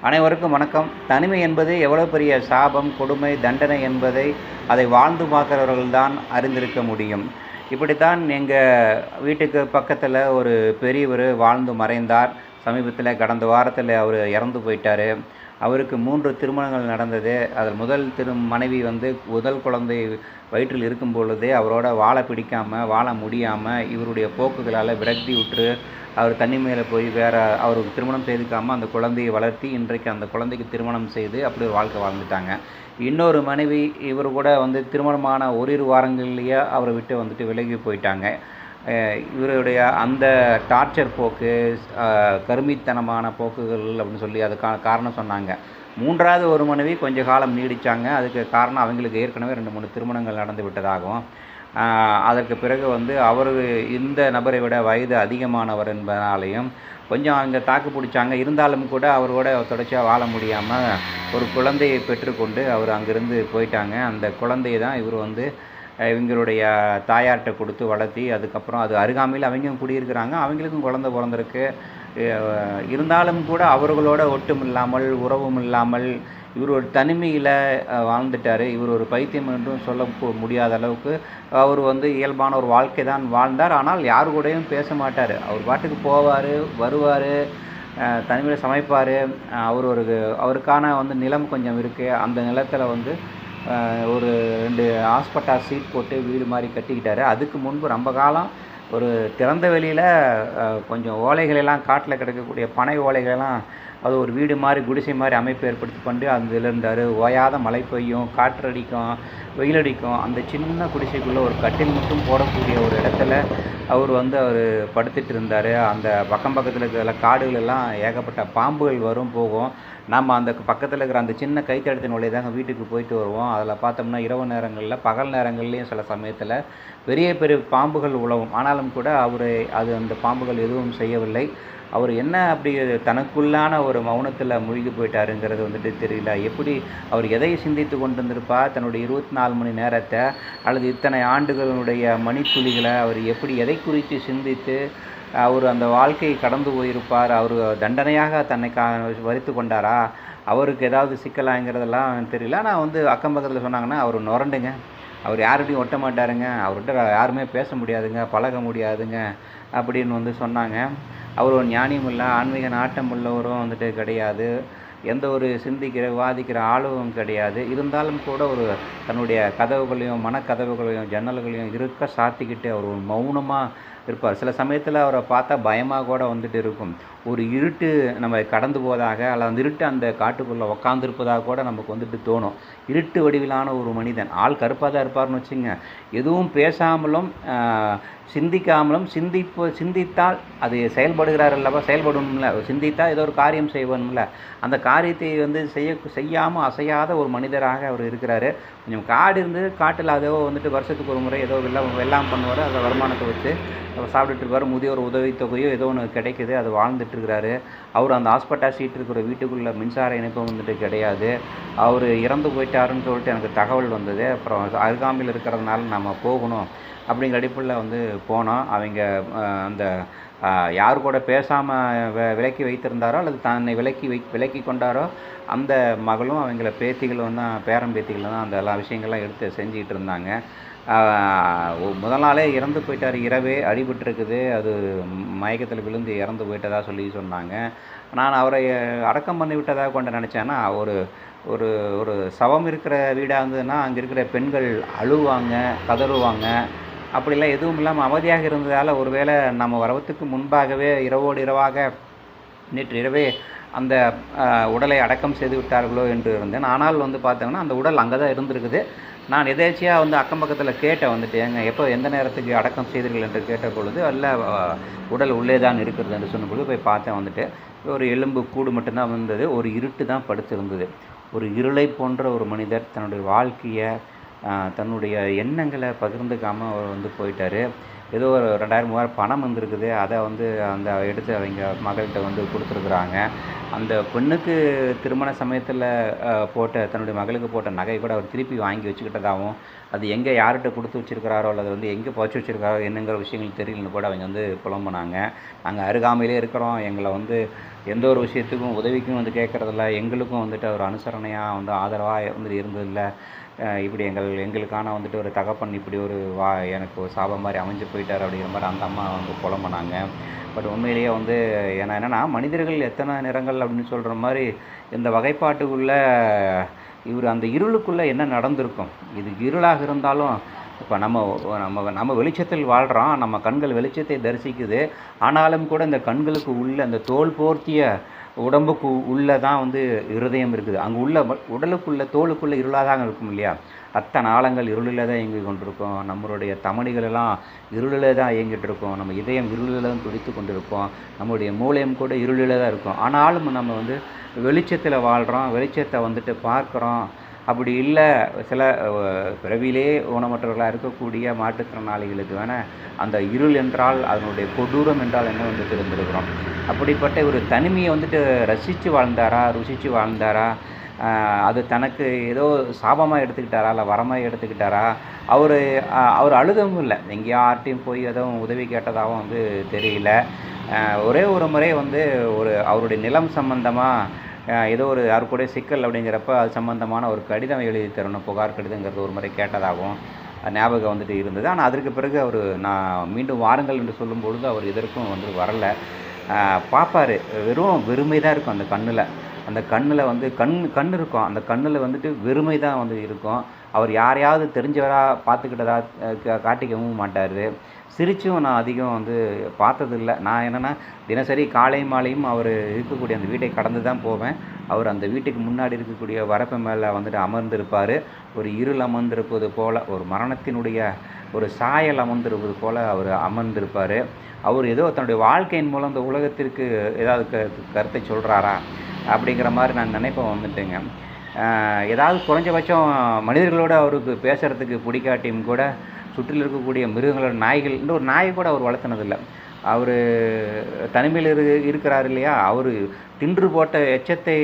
அனைவருக்கும் வணக்கம். தனிமை என்பது எவ்வளோ பெரிய சாபம் கொடுமை தண்டனை என்பதை அதை வாழ்ந்து பார்க்குறவர்கள்தான் அறிந்திருக்க முடியும். இப்படித்தான் எங்கள் வீட்டுக்கு பக்கத்தில் ஒரு பெரியவர் வாழ்ந்து மறைந்தார். சமீபத்தில் கடந்த வாரத்தில் அவர் இறந்து போயிட்டார். அவருக்கு மூன்று திருமணங்கள் நடந்தது. அதில் முதல் திரு மனைவி வந்து முதல் குழந்தை வயிற்றில் இருக்கும் பொழுதே அவரோட வாழ பிடிக்காமல் வாழ முடியாமல் இவருடைய போக்குகளால் விரக்தி விட்டு அவர் தண்ணி மேலே போய் வேறு அவருக்கு திருமணம் செய்துக்காமல் அந்த குழந்தையை வளர்த்தி இன்றைக்கு அந்த குழந்தைக்கு திருமணம் செய்து அப்படி ஒரு வாழ்க்கை வாழ்ந்துட்டாங்க. இன்னொரு மனைவி இவர் கூட வந்து திருமணமான ஓரிரு வாரங்கள்லேயே அவரை விட்டு வந்துட்டு விலகி போயிட்டாங்க. இவருடைய அந்த டார்ச்சர் போக்கு கருமித்தனமான போக்குகள் அப்படின்னு சொல்லி அதுக்கான காரணம் சொன்னாங்க. மூன்றாவது ஒரு மனைவி கொஞ்ச காலம் நீடித்தாங்க அதுக்கு காரணம் அவங்களுக்கு ஏற்கனவே ரெண்டு மூணு திருமணங்கள் நடந்து விட்டதாகவும் அதற்கு பிறகு வந்து அவர் இந்த நபரை விட வயது அதிகமானவர் என்பதனாலையும் கொஞ்சம் அங்கே தாக்கு பிடிச்சாங்க. இருந்தாலும் கூட அவரோட தொடர்ச்சியாக வாழ முடியாமல் ஒரு குழந்தையை பெற்றுக்கொண்டு அவர் அங்கேருந்து போயிட்டாங்க. அந்த குழந்தையை தான் இவர் வந்து இவங்களுடைய தாயார்கிட்ட கொடுத்து வளர்த்தி அதுக்கப்புறம் அது அருகாமையில் அவங்க குடியிருக்கிறாங்க. அவங்களுக்கும் குழந்தை பிறந்திருக்கு. இருந்தாலும் கூட அவர்களோட ஒட்டும் இல்லாமல் உறவும் இல்லாமல் இவர் ஒரு தனிமையில் வாழ்ந்துட்டார். இவர் ஒரு பைத்தியம் என்றும் சொல்ல முடியாத அளவுக்கு அவர் வந்து இயல்பான ஒரு வாழ்க்கை தான் வாழ்ந்தார். ஆனால் யாரு கூடயும் பேச மாட்டார். அவர் பாட்டுக்கு போவார் வருவார் தனிமையில் சமைப்பார். அவர் ஒரு அவருக்கான வந்து நிலம் கொஞ்சம் இருக்குது அந்த நிலத்தில் வந்து ஒரு ரெண்டு ஆஸ்பட்டா சீட் போட்டு வீடு மாதிரி கட்டிக்கிட்டாரு. அதுக்கு முன்பு ரொம்ப காலம் ஒரு திறந்த வெளியில் கொஞ்சம் ஓலைகளெல்லாம் காட்டில் கிடக்கக்கூடிய பனை ஓலைகளெல்லாம் அது ஒரு வீடு மாதிரி குடிசை மாதிரி அமைப்பு ஏற்படுத்தி கொண்டு அதில் இருந்தார் ஓயாத மழை பெய்யும் காற்றடிக்கும் வெயிலடிக்கும். அந்த சின்ன குடிசைக்குள்ளே ஒரு கட்டில் மட்டும் போடக்கூடிய ஒரு இடத்துல அவர் வந்து அவர் படுத்துட்டு இருந்தார். அந்த பக்கம் பக்கத்தில் இருக்கிற காடுகள் எல்லாம் ஏகப்பட்ட பாம்புகள் வரும் போகும். நம்ம அந்த பக்கத்தில் இருக்கிற அந்த சின்ன கைத்தடத்தின் வழியே தாங்க வீட்டுக்கு போயிட்டு வருவோம். அதில் பார்த்தோம்னா இரவு நேரங்களில் பகல் நேரங்கள்லேயும் சில சமயத்தில் பெரிய பெரிய பாம்புகள் உழவும். ஆனாலும் கூட அவர் அது அந்த பாம்புகள் எதுவும் செய்யவில்லை. அவர் என்ன அப்படி தனக்குள்ளான ஒரு மௌனத்தில் மூழ்கி போயிட்டாருங்கிறது வந்துட்டு தெரியல. எப்படி அவர் எதை சிந்தித்து கொண்டிருந்திருப்பா? தன்னுடைய இருபத்தி நாலு மணி நேரத்தை அல்லது இத்தனை ஆண்டுகளுடைய மணித்துளிகளை அவர் எப்படி எதை குறித்து சிந்தித்து அவர் அந்த வாழ்க்கையை கடந்து போயிருப்பார்? அவர் தண்டனையாக தன்னை கா வரித்து கொண்டாரா? அவருக்கு ஏதாவது சிக்கலாங்கிறதெல்லாம் தெரியல. ஆனால் வந்து அக்கம் பக்கத்தில் சொன்னாங்கன்னா அவர் நுரண்டுங்க. அவர் யார்கிட்டையும் ஒட்ட மாட்டாருங்க. அவர்கிட்ட யாருமே பேச முடியாதுங்க பழக முடியாதுங்க அப்படின்னு வந்து சொன்னாங்க. அவர் ஒரு ஞானியும் இல்லை ஆன்மீக நாட்டம் உள்ளவரும் வந்துட்டு கிடையாது. எந்த ஒரு சிந்திக்கிற விவாதிக்கிற ஆளும் கிடையாது. இருந்தாலும் கூட ஒரு தன்னுடைய கதவுகளையும் மனக்கதவுகளையும் ஜன்னல்களையும் இருக்க சாத்திக்கிட்டு அவர் ஒரு மௌனமாக இருப்பார். சில சமயத்தில் அவரை பார்த்தா பயமாக கூட வந்துட்டு இருக்கும். ஒரு இருட்டு நம்ம கடந்து போவதாக அல்லது அந்த இருட்டு அந்த காட்டுக்குள்ளே உக்காந்துருப்பதாக கூட நமக்கு வந்துட்டு தோணும். இருட்டு வடிவிலான ஒரு மனிதன். ஆள் கருப்பாக தான் இருப்பார்னு வச்சுங்க. எதுவும் பேசாமலும் சிந்திக்காமலும் சிந்திப்பு சிந்தித்தால் அது செயல்படுகிறார் அல்லவா? செயல்படணும்ல சிந்தித்தால் ஏதோ ஒரு காரியம் செய்வணும்ல அந்த காரியத்தை வந்து செய்ய செய்யாமல் அசையாத ஒரு மனிதராக அவர் இருக்கிறாரு. கொஞ்சம் காடு இருந்து காட்டில் அதோ வந்துட்டு வருஷத்துக்கு ஒரு முறை ஏதோ வெள்ளம் வெள்ளாம் பண்ணுவார். அந்த வருமானத்தை வச்சு சாப்பிட்டுட்ருக்காரு சாப்பிட்டுட்டு இருப்பார் முதியோர் உதவித்தொகையோ ஏதோ ஒன்று கிடைக்குது. அது வாழ்ந்துட்டு இருக்கிறாரு. அவர் அந்த ஹாஸ்பிட்டல் சீட் இருக்கிற வீட்டுக்குள்ளே மின்சார இணைப்பு வந்துட்டு கிடையாது. அவர் இறந்து போயிட்டாருன்னு சொல்லிட்டு எனக்கு தகவல் வந்தது. அப்புறம் அருகாமையில் இருக்கிறதுனால நம்ம போகணும் அப்படிங்கிற அடிப்படையில் வந்து போனோம். அவங்க அந்த யார் கூட பேசாமல் வி விலக்கி வைத்திருந்தாரோ அல்லது தன்னை விலக்கி வை விலக்கி கொண்டாரோ அந்த மகளும் அவங்கள பேத்திகளும் தான் பேரன் பேத்திகளும் தான் அந்த எல்லா விஷயங்கள்லாம் எடுத்து செஞ்சுக்கிட்டு இருந்தாங்க. முதல் நாளே இறந்து போயிட்டார். இரவே அடிபட்டுருக்குது. அது மயக்கத்தில் விழுந்து இறந்து போயிட்டதா சொல்லி சொன்னாங்க. நான் அவரை அடக்கம் பண்ணி விட்டதாக கொண்டு நினச்சேன்னா ஒரு ஒரு ஒரு சவம் இருக்கிற வீடாக இருந்ததுன்னா அங்கே இருக்கிற பெண்கள் அழுவாங்க கதறுவாங்க. அப்படிலாம் எதுவும் இல்லாமல் அமைதியாக இருந்ததால் ஒருவேளை நம்ம வரவத்துக்கு முன்பாகவே இரவோடு இரவாக நேற்று இரவே அந்த உடலை அடக்கம் செய்து விட்டார்களோ என்று இருந்தேன். ஆனால் வந்து பார்த்தோம்னா அந்த உடல் அங்கே தான் இருந்திருக்குது. நான் எதேச்சியாக வந்து அக்கம் பக்கத்தில் கேட்டேன் வந்துட்டு ஏங்க எப்போ எந்த நேரத்துக்கு அடக்கம் செய்தீர்கள்? என்று கேட்ட பொழுது அல்ல உடல் உள்ளே தான் இருக்கிறது என்று சொன்ன பொழுது போய் பார்த்தேன் வந்துட்டு ஒரு எலும்பு கூடு மட்டும்தான் வந்தது ஒரு இருட்டு தான் படுத்திருந்தது. ஒரு இருளை போன்ற ஒரு மனிதர் தன்னுடைய வாழ்க்கையை தன்னுடைய எண்ணங்களை பகிர்ந்துக்காமல் அவர் வந்து போயிட்டார். ஏதோ ஒரு ரெண்டாயிரம் மூவாயிரம் பணம் வந்திருக்குது. அதை வந்து அந்த எடுத்து அவங்க மகள்கிட்ட வந்து கொடுத்துருக்குறாங்க. அந்த பெண்ணுக்கு திருமண சமயத்தில் போட்ட தன்னுடைய மகளுக்கு போட்ட நகை கூட அவர் திருப்பி வாங்கி வச்சுக்கிட்டதாகவும் அது எங்கே யார்கிட்ட கொடுத்து வச்சிருக்கிறாரோ அல்லது வந்து எங்கே புதைச்சி வச்சிருக்காரோ என்னங்கிற விஷயங்கள் தெரியலன்னு கூட அவங்க வந்து புலம்புனாங்க. நாங்கள் அருகாமையிலே இருக்கிறோம். எங்களை வந்து எந்த ஒரு விஷயத்துக்கும் உதவிக்கும் வந்து கேட்குறதில்ல. எங்களுக்கும் வந்துட்டு அவர் அனுசரணையாக வந்து ஆதரவாக வந்து இருந்ததில்ல. இப்படி எங்கள் எங்களுக்கான வந்துட்டு ஒரு தகப்பன் இப்படி ஒரு வா எனக்கு ஒரு சாபம் மாதிரி அமைஞ்சு போயிட்டார் அப்படிங்கிற மாதிரி அந்த அம்மா வந்து புலம்புனாங்க. பட் உண்மையிலேயே வந்து ஏன்னா என்னென்னா மனிதர்கள் எத்தனை நிறங்கள் அப்படின்னு சொல்கிற மாதிரி இந்த வகைப்பாட்டுக்குள்ளே இவர் அந்த இருளுக்குள்ளே என்ன நடந்திருக்கும்? இது இருளாக இருந்தாலும் இப்போ நம்ம நம்ம நம்ம வெளிச்சத்தில் வாழ்கிறோம் நம்ம கண்கள் வெளிச்சத்தை தரிசிக்குது. ஆனாலும் கூட இந்த கண்களுக்கு உள்ள அந்த தோல் போர்த்திய உடம்புக்கு உள்ளே தான் வந்து இருதயம் இருக்குது. அங்கே உள்ள உடலுக்குள்ளே தோலுக்குள்ளே இருளாக தான் இருக்கும் இல்லையா? அத்த நாளங்கள் இருளில் தான் இயங்கி கொண்டிருக்கோம். நம்மளுடைய தமணிகளெல்லாம் இருளில் தான் இயங்கிட்டு இருக்கோம். நம்ம இதயம் இருளில் தான் துடித்து கொண்டிருக்கோம் நம்மளுடைய மூளையும் கூட இருளில் தான் இருக்கும். ஆனாலும் நம்ம வந்து வெளிச்சத்தில் வாழ்கிறோம் வெளிச்சத்தை வந்துட்டு பார்க்குறோம். அப்படி இல்லை சில பிறவிலே ஊனமற்றவர்களாக இருக்கக்கூடிய மாற்றுத்திறனாளிகளுக்கு வேணால் அந்த இருள் என்றால் அதனுடைய கொடூரம் என்றால் என்ன வந்து தெரிந்திருக்கிறோம். அப்படிப்பட்ட ஒரு தனிமையை வந்துட்டு ரசித்து வாழ்ந்தாரா ருசித்து வாழ்ந்தாரா? அது தனக்கு ஏதோ சாபமாக எடுத்துக்கிட்டாரா இல்லை வரமாக எடுத்துக்கிட்டாரா? அவர் அவர் அழுதவும் இல்லை. எங்கேயோ யார்ட்டையும் போய் எதுவும் உதவி கேட்டதாகவும் வந்து தெரியல. ஒரே ஒரு முறை வந்து ஒரு அவருடைய நிலம் சம்பந்தமாக ஏதோ ஒரு யாரு கூட சிக்கல் அப்படிங்கிறப்ப அது சம்மந்தமான ஒரு கடிதம் எழுதி தரணும். புகார் கடிதங்கிறது ஒரு முறை கேட்டதாகவும் ஞாபகம் வந்துட்டு இருந்தது. ஆனால் அதற்கு பிறகு அவர் நான் மீண்டும் வாருங்கள் என்று சொல்லும் பொழுது அவர் இதற்கும் வந்து வரலை. பார்ப்பார் பார்ப்பாரு வெறும் வெறுமை தான் இருக்கும் அந்த கண்ணில். அந்த கண்ணில் வந்து கண் கண் இருக்கும். அந்த கண்ணில் வந்துட்டு வெறுமை தான் வந்து இருக்கும். அவர் யாரையாவது தெரிஞ்சவராக பார்த்துக்கிட்டதா கா- காட்டிக்கவும் மாட்டார். சிரிச்சும் நான் அதிகம் வந்து பார்த்ததில்ல. நான் என்னென்னா தினசரி காலை மாலையும் அவர் இருக்கக்கூடிய அந்த வீட்டை கடந்து தான் போவேன். அவர் அந்த வீட்டுக்கு முன்னாடி இருக்கக்கூடிய வரப்பு மேலே வந்துட்டு அமர்ந்திருப்பார். ஒரு இருள் அமர்ந்திருப்பது போல் ஒரு மரணத்தினுடைய ஒரு சாயல் அமர்ந்திருப்பது போல் அவர் அமர்ந்திருப்பார். அவர் ஏதோ தன்னுடைய வாழ்க்கையின் மூலம் இந்த உலகத்திற்கு ஏதாவது க கருத்தை சொல்கிறாரா அப்படிங்கிற மாதிரி நான் நினைப்பேன் வந்துட்டுங்க. ஏதாவது குறைஞ்சபட்சம் மனிதர்களோட அவருக்கு பேசுகிறதுக்கு பிடிக்காட்டியும் கூட சுற்றில் இருக்கக்கூடிய மிருகங்களோட நாய்கள் இந்த ஒரு நாயை கூட அவர் வளர்த்துனதில்லை. அவர் தனிமையில் இரு இருக்கிறார் இல்லையா? அவர் தின்று போட்ட எச்சத்தை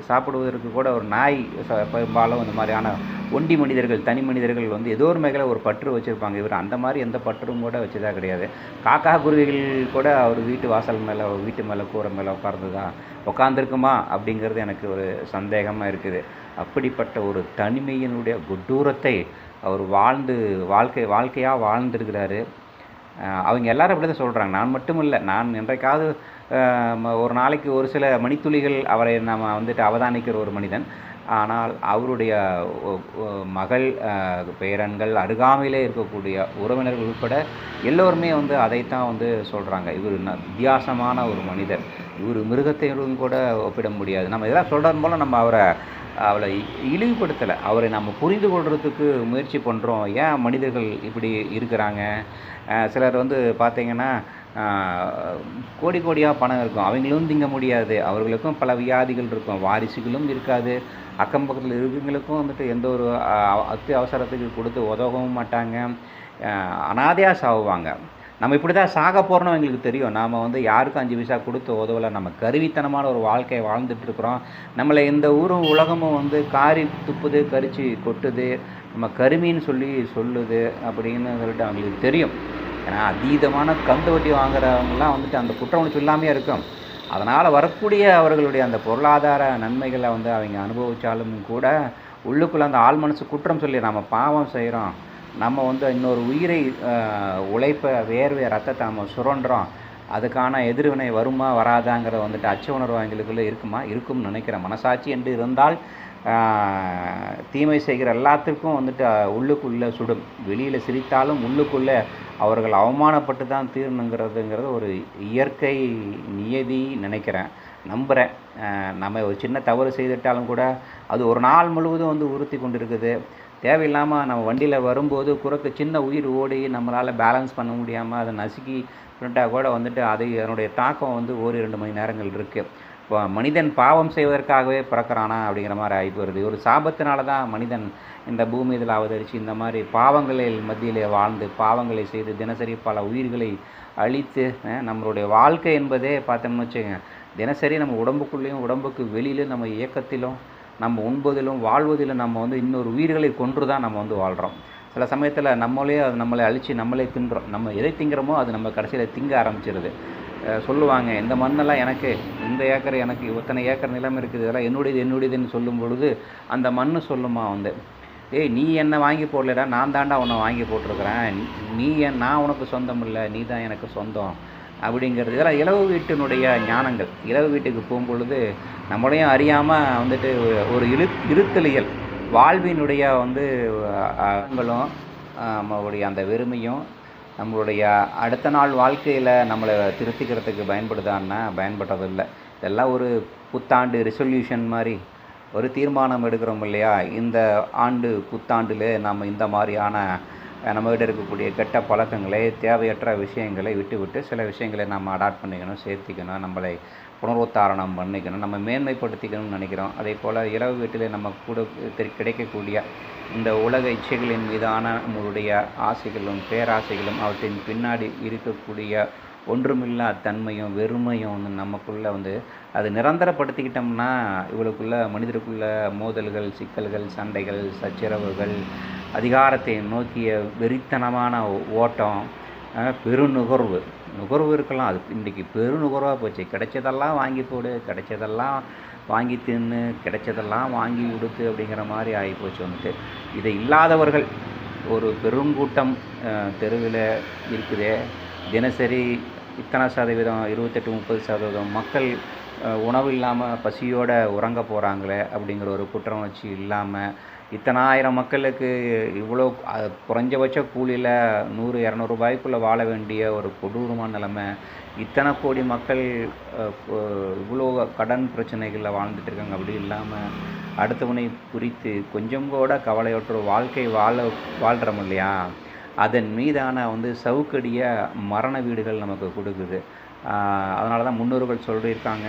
சாப்பிடுவதற்கு கூட ஒரு நாய் ச- பெரும்பாலும் இந்த மாதிரியான ஒண்டி மனிதர்கள் தனி மனிதர்கள் வந்து ஏதோ ஒரு மேகலை ஒரு பற்று வச்சுருப்பாங்க. இவர் அந்த மாதிரி எந்த பற்றும் கூட வச்சதா கிடையாது. காக்கா குருவிகள் கூட அவர் வீட்டு வாசல் மேலே வீட்டு மேலே கூரை மேலே உட்கார்ந்துதா உட்காந்துருக்குமா அப்படிங்கிறது எனக்கு ஒரு சந்தேகமாக இருக்குது. அப்படிப்பட்ட ஒரு தனிமையினுடைய கொடூரத்தை அவர் வாழ்ந்து வாழ்க்கை வாழ்க்கையாக வாழ்ந்திருக்கிறாரு. அவங்க எல்லாரும் அப்படி தான் சொல்கிறாங்க நான் மட்டும் இல்லை நான் என்றைக்காவது ஒரு நாளைக்கு ஒரு சில மணித்துளிகள் அவரை நம்ம வந்துட்டு அவதானிக்கிற ஒரு மனிதன். ஆனால் அவருடைய மகள் பேரன்கள் அருகாமையிலே இருக்கக்கூடிய உறவினர்கள் உட்பட எல்லோருமே வந்து அதைத்தான் வந்து சொல்கிறாங்க இவர் வித்தியாசமான ஒரு மனிதர். இவர் மிருகத்தையும் கூட ஒப்பிட முடியாது. நம்ம இதெல்லாம் சொல்கிறது போல நம்ம அவரை அவளை இழிவுபடுத்தலை. அவரை நம்ம புரிந்து கொள்றதுக்கு முயற்சி பண்ணுறோம் ஏன் மனிதர்கள் இப்படி இருக்கிறாங்க? சிலர் வந்து பார்த்திங்கன்னா கோடி கோடியாக பணம் இருக்கும். அவங்களும் திங்க முடியாது. அவர்களுக்கும் பல வியாதிகள் இருக்கும். வாரிசுகளும் இருக்காது. அக்கம் பக்கத்தில் இருக்கிறவங்களுக்கும் வந்துட்டு எந்த ஒரு அத்தி அவசரத்துக்கு கொடுத்து உதவவும் மாட்டாங்க. அனாதையாக சாவுவாங்க. நம்ம இப்படி தான் சாக போகிறோம்னு எங்களுக்கு தெரியும். நாம் வந்து யாருக்கும் அஞ்சு பைசா கொடுத்து உதவலை. நம்ம கருவித்தனமான ஒரு வாழ்க்கையை வாழ்ந்துட்டுருக்குறோம் நம்மளை இந்த ஊரும் உலகமும் வந்து காரி துப்புது கரிச்சு கொட்டுது. நம்ம கருமின்னு சொல்லி சொல்லுது அப்படின்னு சொல்லிட்டு அவங்களுக்கு தெரியும். ஏன்னா அதீதமான கந்து வட்டி வாங்குறவங்கலாம் வந்துட்டு அந்த குற்ற உணர்ச்சி இல்லாமையே இருக்கும். அதனால் வரக்கூடிய அவர்களுடைய அந்த பொருளாதார நன்மைகளை வந்து அவங்க அனுபவித்தாலும் கூட உள்ளுக்குள்ளே அந்த ஆள் மனசு குற்றம் சொல்லி நம்ம பாவம் செய்கிறோம் நம்ம வந்து இன்னொரு உயிரை உழைப்பை வேர்வை ரத்தத்தை நம்ம சுரண்டுறோம் அதுக்கான எதிர்வினை வருமா வராதாங்கிறத வந்துட்டு அச்ச உணர்வு எங்களுக்குள்ளே இருக்குமா? இருக்கும்னு நினைக்கிறேன். மனசாட்சி என்று இருந்தால் தீமை செய்கிற எல்லாத்துக்கும் வந்துட்டு உள்ளுக்குள்ளே சுடும். வெளியில் சிரித்தாலும் உள்ளுக்குள்ளே அவர்கள் அவமானப்பட்டு தான் தீரணுங்கிறதுங்கிறது ஒரு இயற்கை நியதி நினைக்கிறேன். நம்புகிறேன் நம்ம ஒரு சின்ன தவறு செய்துட்டாலும் கூட அது ஒரு நாள் முழுவதும் வந்து உறுத்தி கொண்டு இருக்குது தேவையில்லாமல் நம்ம வண்டியில் வரும்போது குறுக்க சின்ன உயிர் ஓடி நம்மளால் பேலன்ஸ் பண்ண முடியாமல் அதை நசுக்கி பிரிண்டாக கூட வந்துட்டு அது அதனுடைய தாக்கம் வந்து ஒரு ரெண்டு மணி நேரங்கள் இருக்குது இப்போ மனிதன் பாவம் செய்வதற்காகவே பிறக்கிறானா அப்படிங்கிற மாதிரி ஆகி போகிறது ஒரு சாபத்தினால தான் மனிதன் இந்த பூமி இதில் அவதரித்து இந்த மாதிரி பாவங்களில் மத்தியிலே வாழ்ந்து பாவங்களை செய்து தினசரி பல உயிர்களை அழித்து நம்மளுடைய வாழ்க்கை என்பதே பார்த்தோம்னு வச்சுக்கோங்க. தினசரி நம்ம உடம்புக்குள்ளேயும் உடம்புக்கு வெளியிலும் நம்ம இயக்கத்திலும் நம்ம உண்பதிலும் வாழ்வதிலும் நம்ம வந்து இன்னொரு உயிர்களை கொன்று தான் நம்ம வந்து வாழ்கிறோம் சில சமயத்தில் நம்மளே அது நம்மளை அழித்து நம்மளே தின்றோம். நம்ம எதை திங்கிறோமோ அது நம்ம கடைசியில் திங்க ஆரம்பிச்சிருது. சொல்லுவாங்க இந்த மண்ணெல்லாம் எனக்கு இந்த ஏக்கர் எனக்கு இத்தனை ஏக்கர் நிலம் இருக்குது இதெல்லாம் என்னுடையது என்னுடையதுன்னு சொல்லும் பொழுது அந்த மண் சொல்லுமா வந்து ஏய் நீ என்ன வாங்கி போடலடா நான் தாண்டா உன்னை வாங்கி போட்டிருக்கிறேன். நீ என் நான் உனக்கு சொந்தம் இல்லை நீ தான் எனக்கு சொந்தம். அப்படிங்கிறது. இதெல்லாம் இலவு வீட்டினுடைய ஞானங்கள். இலவு வீட்டுக்கு போகும்பொழுது நம்மளையும் அறியாமல் வந்துட்டு ஒரு இழு இருத்தலியல் வாழ்வினுடைய வந்து அங்களும் நம்மளுடைய அந்த வெறுமையும் நம்மளுடைய அடுத்த நாள் வாழ்க்கையில் நம்மளை திருத்திக்கிறதுக்கு பயன்படுதான்னா பயன்படுறதில்லை. இதெல்லாம் ஒரு புத்தாண்டு ரிசொல்யூஷன் மாதிரி ஒரு தீர்மானம் எடுக்கிறோம் இல்லையா? இந்த ஆண்டு புத்தாண்டில் நம்ம இந்த மாதிரியான நம்மகிட்ட இருக்கக்கூடிய கெட்ட பழக்கங்களை தேவையற்ற விஷயங்களை விட்டுவிட்டு சில விஷயங்களை நம்ம அடாப்ட் பண்ணிக்கணும் சேர்த்திக்கணும் நம்மளை புனருத்தாரணம் பண்ணிக்கணும் நம்ம மேன்மைப்படுத்திக்கணும்னு நினைக்கிறோம். அதே போல் இரவு வீட்டில் நம்ம கூட கிடைக்கக்கூடிய இந்த உலக இச்சைகளின் மீதான நம்மளுடைய ஆசைகளும் பேராசைகளும் அவற்றின் பின்னாடி இருக்கக்கூடிய ஒன்றுமில்லா தன்மையும் வெறுமையும் வந்து நமக்குள்ளே வந்து அது நிரந்தரப்படுத்திக்கிட்டோம்னா இவளுக்குள்ள மனிதருக்குள்ள மோதல்கள் சிக்கல்கள் சண்டைகள் சச்சரவுகள் அதிகாரத்தை நோக்கிய வெறித்தனமான ஓட்டம் பெருநுகர்வு. நுகர்வு இருக்கலாம். அது இன்றைக்கி பெருநுகர்வாக போச்சு. கிடைச்சதெல்லாம் வாங்கி போடு கிடைச்சதெல்லாம் வாங்கி தின்னு கிடைச்சதெல்லாம் வாங்கி கொடுத்து அப்படிங்கிற மாதிரி ஆகி போச்சு வந்துட்டு. இதை இல்லாதவர்கள் ஒரு பெருங்கூட்டம் தெருவில் இருக்குது. தினசரி இத்தனை சதவீதம் இருபத்தெட்டு முப்பது சதவீதம் மக்கள் உணவு இல்லாமல் பசியோடு உறங்க போகிறாங்களே அப்படிங்கிற ஒரு குற்றவுணர்ச்சி இல்லாமல் இத்தனாயிரம் மக்களுக்கு இவ்வளோ குறைஞ்சபட்ச கூலியில் நூறு இரநூறுபாய்க்குள்ளே வாழ வேண்டிய ஒரு கொடூரமான நிலைமை. இத்தனை கோடி மக்கள் இவ்வளோ கடன் பிரச்சனைகளில் வாழ்ந்துட்டு இருக்காங்க. அப்படி இல்லாமல் அடுத்தவனை குறித்து கொஞ்சம் கூட கவலையற்ற வாழ்க்கை வாழ வாழ்கிறோம் இல்லையா? அதன் மீதான வந்து சவுக்கடிய மரண வீடுகள் நமக்கு கொடுக்குது. அதனால தான் முன்னோர்கள் சொல்லியிருக்காங்க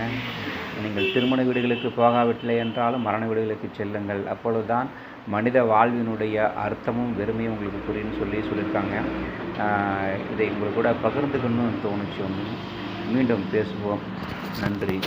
நீங்கள் திருமண வீடுகளுக்கு போகாவிட்டில்லை என்றாலும் மரண வீடுகளுக்கு செல்லுங்கள். அப்பொழுதுதான் மனித வாழ்வினுடைய அர்த்தமும் வெறுமையும் உங்களுக்கு புரியும்னு சொல்லி சொல்லியிருக்காங்க. ஆஹ் இதை உங்களுக்கு கூட பகிர்ந்துக்கணும்னு தோணுச்சு. ஒன்று மீண்டும் பேசுவோம். நன்றி.